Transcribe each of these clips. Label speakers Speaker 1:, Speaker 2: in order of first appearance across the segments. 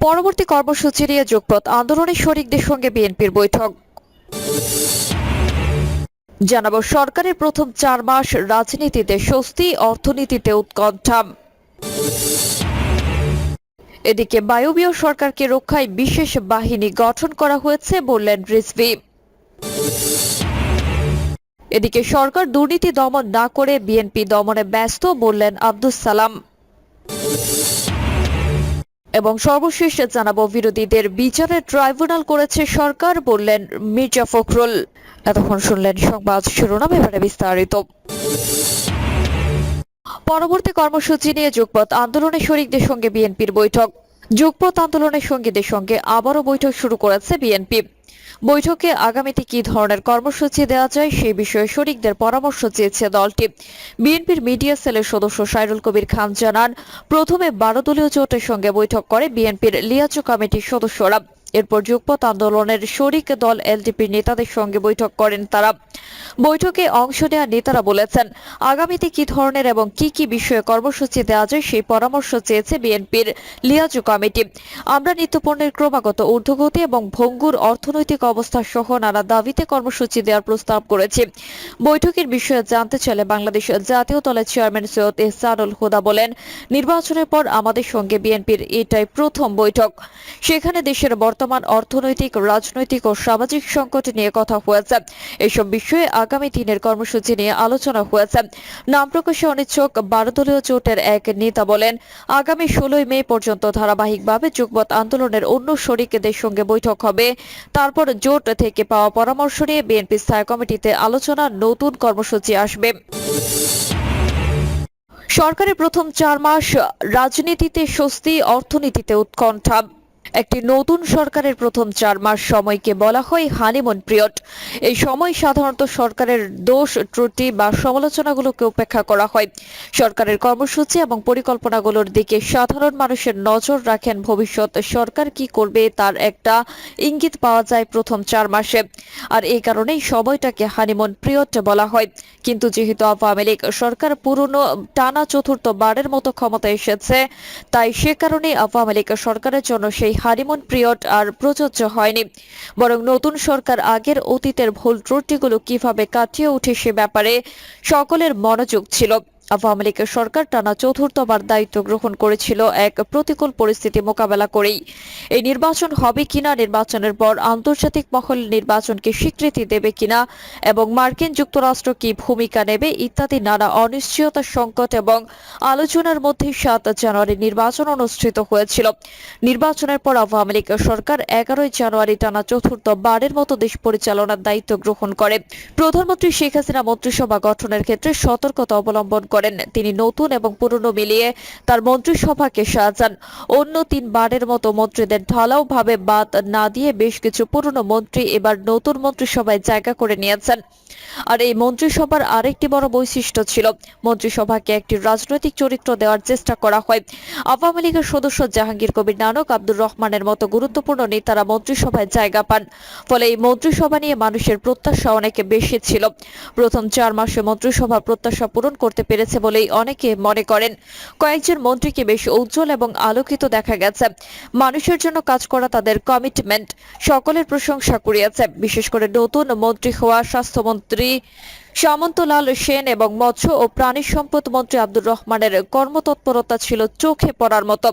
Speaker 1: পরবর্তী কর্মসূচি নিয়ে যুগপথ আন্দোলনের শরিকদের সঙ্গে বিএনপির বৈঠক। জানাব, সরকারের প্রথম চার মাস রাজনীতিতে স্বস্তি, অর্থনীতিতে উৎকণ্ঠা। এদিকে বায়বীয় সরকারকে রক্ষায় বিশেষ বাহিনী গঠন করা হয়েছে বললেন রিজভি। এদিকে সরকার দুর্নীতি দমন না করে বিএনপি দমনে ব্যস্ত বললেন আব্দুস সালাম। এবং সর্বশেষ জানাব বিরোধীদের বিচারে ট্রাইব্যুনাল করেছে সরকার, বললেন মির্জা ফখরুল। এতক্ষণ শুনলেন সংবাদ শিরোনাম, এবারে বিস্তারিত। পরবর্তী কর্মসূচি নিয়ে যুগপথ আন্দোলনের শরিকদের সঙ্গে বিএনপির বৈঠক। যুগপথ আন্দোলনের সঙ্গীদের সঙ্গে আবারও বৈঠক শুরু করেছে বিএনপি। বৈঠকে আগামীতে কি ধরনের কর্মসূচি দেওয়া যায় সেই বিষয়ে শরিকদের পরামর্শ চেয়েছে দলটি। বিএনপির মিডিয়া সেলের সদস্য সাইরুল কবির খান জানান, প্রথমে বারো দলীয় জোটের সঙ্গে বৈঠক করে বিএনপির লিয়াচু কমিটির সদস্যরা এরপর যুগপথ আন্দোলনের শরিক দল এলডিপির নেতাদের সঙ্গে বৈঠক করেন তারা। বৈঠকে অংশ নেওয়া নেতারা বলেছেন, আগামীতে কি ধরনের এবং কি কি বিষয়ে কর্মসূচি দেওয়া যায় সেই পরামর্শ চেয়েছে বিএনপির লিয়াজু কমিটি। আমরা নিত্যপণ্যের ক্রমাগত ঊর্ধ্বগতি এবং ভঙ্গুর অর্থনৈতিক অবস্থা সহ নানা দাবিতে কর্মসূচি দেওয়ার প্রস্তাব করেছি। বৈঠকের বিষয়ে জানতে চাইলে বাংলাদেশ জাতীয় দলের চেয়ারম্যান সৈয়দ এহসানুল হুদা বলেন, নির্বাচনের পর আমাদের সঙ্গে বিএনপির এটাই প্রথম বৈঠক। সেখানে দেশের বর্তমান অর্থনৈতিক, রাজনৈতিক ও সামাজিক সংকট নিয়ে কথা হয়েছে। এসব বিষয়ে আগামী দিনের কর্মসূচি নিয়ে আলোচনা হয়েছে। নাম প্রকাশে অনিচ্ছুক বারো দলীয় জোটের এক নেতা বলেন, আগামী ষোলোই মে পর্যন্ত ধারাবাহিকভাবে যুগপৎ আন্দোলনের অন্য শরিকদের সঙ্গে বৈঠক হবে। তারপর জোট থেকে পাওয়া পরামর্শ নিয়ে বিএনপি স্থায়ী কমিটিতে আলোচনা, নতুন কর্মসূচি আসবে। সরকারের প্রথম চার মাস রাজনীতিতে স্বস্তি, অর্থনীতিতে উৎকণ্ঠা। একটি নতুন সরকারের প্রথম চার মাস সময়কে বলা হয় হানিমুন পিরিয়ড। এই সময় সাধারণত সরকারের দোষ, ত্রুটি বা সমালোচনাগুলোকে উপেক্ষা করা হয়। সরকারের কর্মসূচি এবং পরিকল্পনাগুলোর দিকে সাধারণ মানুষের নজর রাখেন ভবিষ্যৎ সরকার কি করবে তার একটা ইঙ্গিত পাওয়া যায় প্রথম চার মাসে। আর এই কারণেই সময়টাকে হানিমুন পিরিয়ড বলা হয়। কিন্তু যেহেতু আওয়ামী লীগ সরকার পুরনো টানা চতুর্থ বারের মতো ক্ষমতা এসেছে, তাই সে কারণে আওয়ামী লীগ সরকারের জন্য সেই হানিমুন পিরিয়ড আর প্রযোজ্য হয়নি। বরং নতুন সরকার আগের অতীতের ভুল ত্রুটিগুলো কীভাবে কাটিয়ে উঠে সে ব্যাপারে সকলের মনোযোগ ছিল। আওয়ামী লীগের সরকার টানা চতুর্থবার দায়িত্ব গ্রহণ করেছিল এক প্রতিকূল পরিস্থিতি মোকাবেলা করেই। এই নির্বাচন হবে কিনা, নির্বাচনের পর আন্তর্জাতিক মহল নির্বাচনকে স্বীকৃতি দেবে কিনা এবং মার্কিন যুক্তরাষ্ট্র কি ভূমিকা নেবে ইত্যাদি নানা অনিশ্চয়তা সংকট এবং আলোচনার মধ্যে সাত জানুয়ারি নির্বাচন অনুষ্ঠিত হয়েছিল। নির্বাচনের পর আওয়ামী লীগ সরকার এগারোই জানুয়ারি টানা চতুর্থ বারের মতো দেশ পরিচালনার দায়িত্ব গ্রহণ করে। প্রধানমন্ত্রী শেখ হাসিনা মন্ত্রিসভা গঠনের ক্ষেত্রে সতর্কতা অবলম্বন করেন। তিনি নতুন এবং পুরনো মিলিয়ে তার মন্ত্রিসভাকে সাজান। অন্য তিন বারের মতো মন্ত্রীদের ঢালাওভাবে বাদ না দিয়ে বেশ কিছু পুরনো মন্ত্রী এবার নতুন মন্ত্রিসভায় জায়গা করে নিয়েছেন। আর এই মন্ত্রিসভার আরেকটি বড় বৈশিষ্ট্য ছিল, মন্ত্রিসভাকে একটি রাজনৈতিক চরিত্র দেওয়ার চেষ্টা করা হয়। আওয়ামী লীগের সদস্য জাহাঙ্গীর কবির নানক আব্দুর রহমানের মতো গুরুত্বপূর্ণ নেতারা মন্ত্রিসভায় জায়গা পান। ফলে এই মন্ত্রিসভা নিয়ে মানুষের প্রত্যাশা অনেক বেশি ছিল। প্রথম চার মাসে মন্ত্রিসভা প্রত্যাশা পূরণ করতে পেরেছে বলেই অনেকে মনে করেন। কয়েকজন মন্ত্রীকে বেশ উজ্জ্বল এবং আলোকিত দেখা গেছে। মানুষের জন্য কাজ করা তাদের কমিটমেন্ট সকলের প্রশংসা করিয়াছে বিশেষ করে নতুন মন্ত্রী হওয়া স্বাস্থ্যমন্ত্রী সামন্তলাল সেন এবং মৎস্য ও প্রাণী সম্পদ মন্ত্রী আব্দুর রহমানের কর্মতৎপরতা ছিল চোখে পড়ার মতো।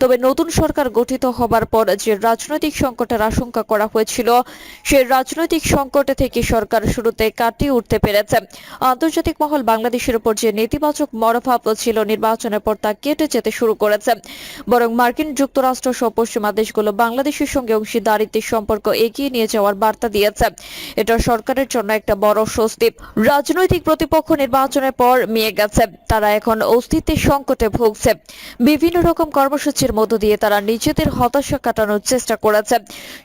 Speaker 1: তবে নতুন সরকার গঠিত হবার পর যে রাজনৈতিক সংকটের আশঙ্কা করা হয়েছিল সেই রাজনৈতিক সংকট থেকে সরকার শুরুতে কাটিয়ে উঠতে পেরেছে। আন্তর্জাতিক মহল বাংলাদেশের উপর যে নেতিবাচক মনোভাব ছিল নির্বাচনের পর তা কেটে যেতে শুরু করেছে। বরং মার্কিন যুক্তরাষ্ট্র সহ পশ্চিমা দেশগুলো বাংলাদেশের সঙ্গে অংশীদারিত্বের সম্পর্ক এগিয়ে নিয়ে যাওয়ার বার্তা দিয়েছে। এটা সরকারের জন্য একটা বড় স্বস্তি। রাজনৈতিক প্রতিপক্ষ নির্বাচনের পর মিয়ে গেছে। তারা এখন অস্তিত্বের সংকটে ভুগছে। বিভিন্ন রকম কর্মসূচির মধ্য দিয়ে তারা নিজেদের হতাশা কাটানোর চেষ্টা করেছে।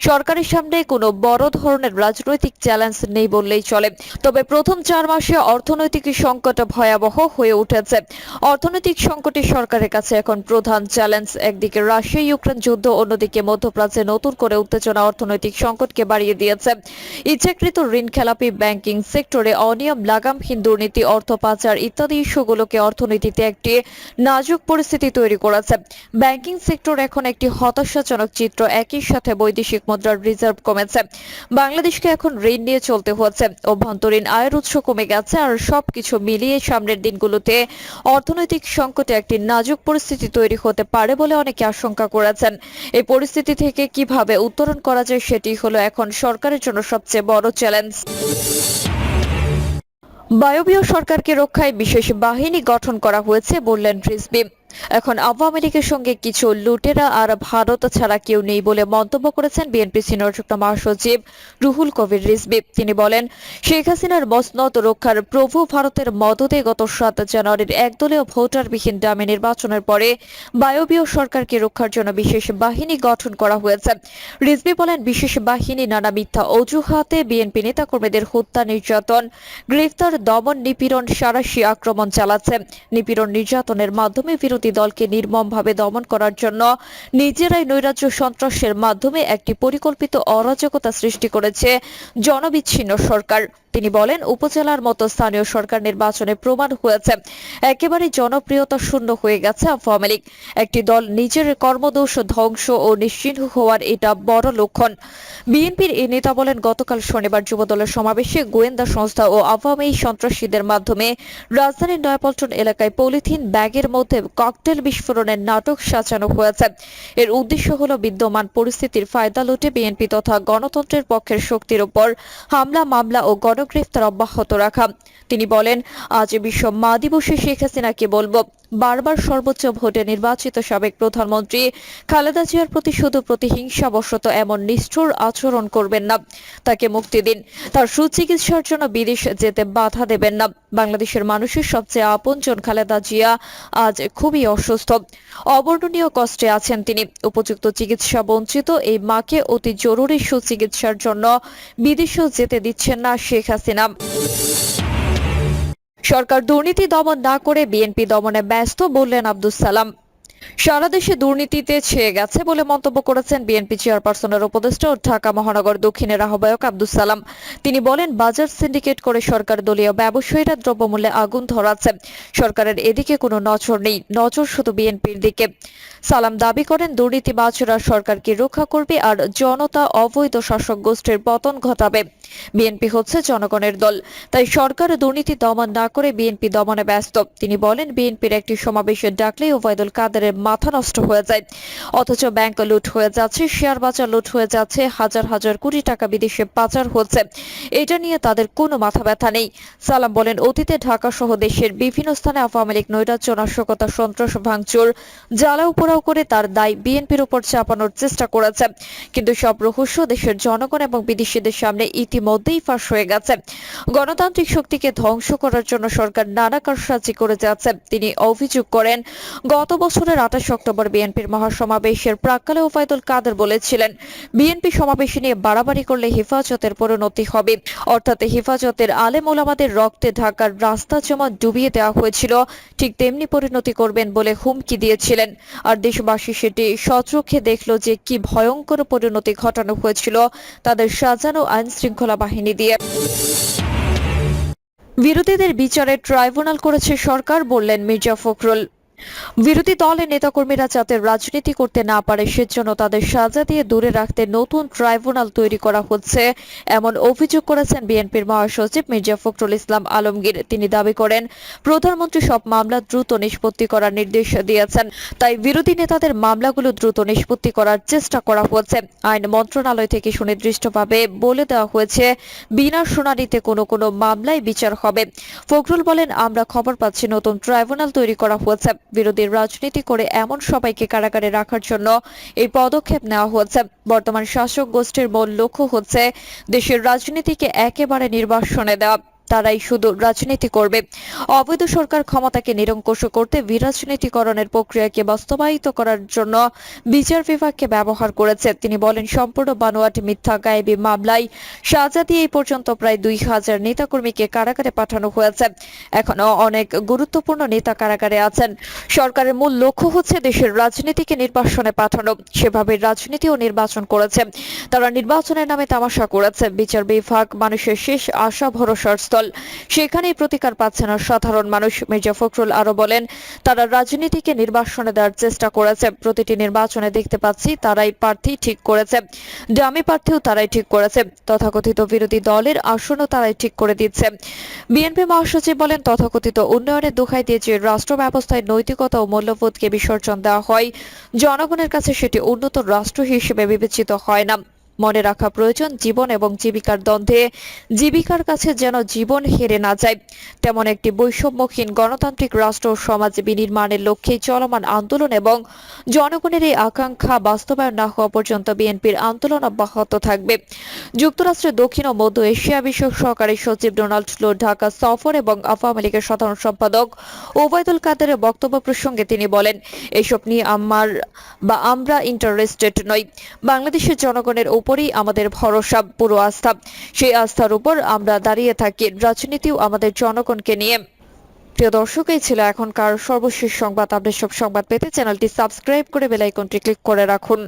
Speaker 1: সরকারের সামনে কোনো বড় ধরনের রাজনৈতিক চ্যালেঞ্জ নেই বললেই চলে। তবে প্রথম চার মাসে অর্থনৈতিক সংকট ভয়াবহ হয়ে উঠেছে। অর্থনৈতিক সংকটে সরকারের কাছে এখন প্রধান চ্যালেঞ্জ। একদিকে রাশিয়া ইউক্রেন যুদ্ধ, অন্যদিকে মধ্যপ্রাচ্যে নতুন করে উত্তেজনা অর্থনৈতিক সংকটকে বাড়িয়ে দিয়েছে। ইচ্ছাকৃত ঋণ খেলাপি ব্যাংকিং সেক্টরে অনিয়ম অনিয়ম লাগামহীন দুর্নীতি অর্থ পাচার ইত্যাদি ইস্যুগুলোকে অর্থনীতিতে একটি নাজুক পরিস্থিতি তৈরি করেছে। ব্যাংকিং সেক্টর এখন একটি হতাশাজনক চিত্র। একই সাথে বৈদেশিক মুদ্রার রিজার্ভ কমেছে। বাংলাদেশকে এখন ঋণ নিয়ে চলতে হচ্ছে। অভ্যন্তরীণ আয়ের উৎস কমে গেছে আর সবকিছু মিলিয়ে সামনের দিনগুলোতে অর্থনৈতিক সংকটে একটি নাজুক পরিস্থিতি তৈরি হতে পারে বলে অনেকে আশঙ্কা করেছেন। এই পরিস্থিতি থেকে কীভাবে উত্তরণ করা যায় সেটি হলো এখন সরকারের জন্য সবচেয়ে বড় চ্যালেঞ্জ। বায়বীয় সরকারকে রক্ষায় বিশেষ বাহিনী গঠন করা হয়েছে বললেন রিজবি। এখন আওয়ামী লীগের সঙ্গে কিছু লুটেরা আর ভারত ছাড়া কেউ নেই বলে মন্তব্য করেছেন বিএনপি সিনিয়র যুগ্ম মহাসচিব রুহুল কবির রিজবি তিনি বলেন, শেখ হাসিনার মসনদ রক্ষার প্রভু ভারতের মদতে গত সাত জানুয়ারির একদলীয় ভোটারবিহীন ডামে নির্বাচনের পরে বায়বীয় সরকারকে রক্ষার জন্য বিশেষ বাহিনী গঠন করা হয়েছে। রিজবি বলেন, বিশেষ বাহিনী নানা মিথ্যা অজুহাতে বিএনপি নেতাকর্মীদের হত্যা, নির্যাতন, গ্রেফতার, দমন নিপীড়ন, সারাশি আক্রমণ চালাচ্ছে। নিপীড়ন নির্যাতনের মাধ্যমে বিরোধী দলকে নির্মমভাবে দমন করার জন্য নিজেরাই নৈরাজ্য সন্ত্রাসের মাধ্যমে একটি পরিকল্পিত অরাজকতা সৃষ্টি করেছে জনবিচ্ছিন্ন সরকার। তিনি বলেন, উপজেলার মতো স্থানীয় সরকার নির্বাচনে প্রমাণ হয়েছে। একেবারে জনপ্রিয়তা শূন্য হয়ে গেছে আওয়ামী লীগ। একটি দল নিজের কর্মদোষ ধ্বংস ও নিশ্চিহ্ন হওয়ার এটা বড় লক্ষণ। বিএনপির এই নেতা বলেন, গতকাল শনিবার যুবদলের সমাবেশে গোয়েন্দা সংস্থা ও আওয়ামী সন্ত্রাসীদের মাধ্যমে রাজধানীর নয়াপল্টন এলাকায় পলিথিন ব্যাগের মধ্যে ককটেল বিস্ফোরণের নাটক সাজানো হয়েছে। এর উদ্দেশ্য হল বিদ্যমান পরিস্থিতির ফায়দা লুটে বিএনপি তথা গণতন্ত্রের পক্ষের শক্তির উপর হামলা, মামলা ও গণগ্রেফতার অব্যাহত রাখা। তিনি বলেন, আজ বিশ্ব মা দিবসে শেখ হাসিনাকে বলব বারবার সর্বোচ্চ ভোটে নির্বাচিত সাবেক প্রধানমন্ত্রী খালেদা জিয়ার প্রতি শুধু প্রতিহিংসাবশত এমন নিষ্ঠুর আচরণ করবেন না। তাকে মুক্তি দিন। তার সুচিকিৎসার জন্য বিদেশ যেতে বাধা দেবেন না। বাংলাদেশের মানুষের সবচেয়ে আপনজন খালেদা জিয়া আজ খুবই অসুস্থ। অবর্ণনীয় কষ্টে আছেন তিনি। উপযুক্ত চিকিৎসা বঞ্চিত এই মাকে অতি জরুরি সুচিকিৎসার জন্য বিদেশেও যেতে দিচ্ছেন না শেখ হাসিনা। সরকার দুর্নীতি দমন না করে বিএনপি দমনে ব্যস্ত বললেন আব্দুল সালাম। সারা দেশে দুর্নীতিতে ছেয়ে গেছে বলে মন্তব্য করেছেন বিএনপি চেয়ারপারসনের উপদেষ্টা ও ঢাকা মহানগর দক্ষিণের আহ্বায়ক আব্দুস সালাম। তিনি বলেন, বাজার সিন্ডিকেট করে সরকার দলীয় ব্যবসায়ীরা দ্রব্যমূল্যে আগুন ধরাচ্ছে সরকারের এদিকে কোনো নজর নেই, নজর শুধু বিএনপির দিকে। সালাম দাবি করেন, দুর্নীতিবাজরা সরকারকে রক্ষা করবে আর জনতা অবৈধ শাসক গোষ্ঠীর পতন ঘটাবে। বিএনপি হচ্ছে জনগণের দল, তাই সরকার দুর্নীতি দমন না করে বিএনপি দমনে ব্যস্ত। তিনি বলেন, বিএনপির একটি সমাবেশে ডাকলেই ওবায়দুল কাদেরের মাথা নষ্ট হয়ে যায়। অথচ ব্যাংক লুট হয়ে যাচ্ছে শেয়ার বাজার লুট হয়ে যাচ্ছে, হাজার হাজার কোটি টাকা বিদেশে পাচার হচ্ছে। এটা নিয়ে তাদের কোনো মাথা ব্যথা নেই। সালাম বলেন, অতীতে ঢাকা সহ দেশের বিভিন্ন স্থানে আওয়ামী লীগ নৈরাজ্য, নাশকতা, সন্ত্রাস, ভাঙচুর জ্বালাও পোড়াও করে তার দায় বিএনপির উপর চাপানোর চেষ্টা করেছে। কিন্তু সব রহস্য দেশের জনগণ এবং বিদেশিদের সামনে ইতিমধ্যেই ফাঁস হয়ে গেছে। গণতান্ত্রিক শক্তিকে ধ্বংস করার জন্য সরকার নানা কারসাজি করে যাচ্ছে, তিনি অভিযোগ করেন, গত বছরের আঠাশ অক্টোবর বিএনপির মহাসমাবেশের প্রাক্কালে ওবায়দুল কাদের বলেছিলেন, বিএনপি সমাবেশ নিয়ে বাড়াবাড়ি করলে হেফাজতের পরিণতি হবে। অর্থাৎ হেফাজতের আলেম ওলামাদের রক্তে ঢাকার রাস্তা জমা ডুবিয়ে দেওয়া হয়েছিল। ঠিক তেমনি পরিণতি করবেন বলে হুমকি দিয়েছিলেন। আর দেশবাসী সেটি সচক্ষে দেখল যে কি ভয়ঙ্কর পরিণতি ঘটানো হয়েছিল তাদের সাজানো আইন শৃঙ্খলা বাহিনী দিয়ে। বিরোধীদের বিচারে ট্রাইব্যুনাল করেছে সরকার, বললেন মির্জা ফখরুল। বিরোধী দলের নেতাকর্মীরা যাতে রাজনীতি করতে না পারে, সেজন্য তাদের সাজা দিয়ে দূরে রাখতে নতুন ট্রাইব্যুনাল তৈরি করা হচ্ছে। এমন অভিযোগ করেছেন বিএনপির মহাসচিব মির্জা ফখরুল ইসলাম আলমগীর। তিনি দাবি করেন, প্রধানমন্ত্রী সব মামলা দ্রুত নিষ্পত্তি করার নির্দেশ দিয়েছেন। তাই বিরোধী নেতাদের মামলাগুলো দ্রুত নিষ্পত্তি করার চেষ্টা করা হচ্ছে। আইন মন্ত্রণালয় থেকে সুনির্দিষ্টভাবে বলে দেওয়া হয়েছে, বিনা শুনানিতে কোনো কোনো মামলায় বিচার হবে। ফখরুল বলেন, আমরা খবর পাচ্ছি নতুন ট্রাইব্যুনাল তৈরি করা হয়েছে বিরোধী রাজনীতি করে এমন সবাইকে কারাগারে রাখার জন্য এই পদক্ষেপ নেওয়া হয়েছে বর্তমান শাসক গোষ্ঠীর মূল লক্ষ্য হচ্ছে দেশের রাজনীতিকে একেবারে নির্বাসনে দেওয়া। তারাই শুধু রাজনীতি করবে। অবৈধ সরকার ক্ষমতাকে নিরঙ্কুশ করতে বিরাজনীতিকরণের প্রক্রিয়াকে বাস্তবায়িত করার জন্য বিচার বিভাগকে ব্যবহার করেছে। তিনি বলেন, সম্পূর্ণ বানোয়াট মিথ্যা গায়েবী মামলায় সাজা দিয়ে এই পর্যন্ত প্রায় দুই হাজার নেতাকর্মীকে কারাগারে পাঠানো হয়েছে। এখনও অনেক গুরুত্বপূর্ণ নেতা কারাগারে আছেন। সরকারের মূল লক্ষ্য হচ্ছে দেশের রাজনীতিকে নির্বাসনে পাঠানো। সেভাবে রাজনীতি ও নির্বাচন করেছে। তারা নির্বাচনের নামে তামাশা করেছে। বিচার বিভাগ মানুষের শেষ আশা ভরসার কেন্দ্রস্থল সেখানেই প্রতিকার পাচ্ছে না সাধারণ মানুষ। মির্জা ফখরুল আরও বলেন, তারা রাজনীতিকে নির্বাসনে দেওয়ার চেষ্টা করেছে। প্রতিটি নির্বাচনে দেখতে পাচ্ছি তারাই প্রার্থী ঠিক করেছে। ডামি প্রার্থীও তারাই ঠিক করেছে। তথাকথিত বিরোধী দলের আসনও তারাই ঠিক করে দিচ্ছে। বিএনপি মহাসচিব বলেন, তথাকথিত উন্নয়নের দোহাই দিয়ে যে রাষ্ট্র ব্যবস্থায় নৈতিকতা ও মূল্যবোধকে বিসর্জন দেওয়া হয়, জনগণের কাছে সেটি উন্নত রাষ্ট্র হিসেবে বিবেচিত হয় না। মনে রাখা প্রয়োজন জীবন এবং জীবিকার দ্বন্দ্বে। জীবিকার কাছে যেন জীবন হেরে না যায়। তেমন একটি বৈষম্যহীন গণতান্ত্রিক রাষ্ট্র সমাজ বিনির্মাণের লক্ষ্যে চলমান আন্দোলন এবং জনগণের এই আকাঙ্ক্ষা বাস্তবায়ন না হওয়া পর্যন্ত বিএনপির আন্দোলন অব্যাহত থাকবে। যুক্তরাষ্ট্রের দক্ষিণ ও মধ্য এশিয়া বিষয়ক সহকারী সচিব ডোনাল্ড লো ঢাকা সফর এবং আওয়ামী লীগের সাধারণ সম্পাদক ওবায়দুল কাদেরের বক্তব্য প্রসঙ্গে তিনি বলেন, এসব নিয়ে আমার বা আমরা ইন্টারেস্টেড নই। বাংলাদেশের জনগণের উপরেই আমাদের ভরসা, পুরো আস্থা। সেই আস্থার উপর আমরা দাঁড়িয়ে থাকি রাজনীতিও আমাদের জনগণকে নিয়ে। প্রিয় দর্শক, এই ছিল এখনকার সর্বশেষ সংবাদ। আপডেট সব সংবাদ পেতে চ্যানেলটি সাবস্ক্রাইব করে বেল আইকনটি ক্লিক করে রাখুন।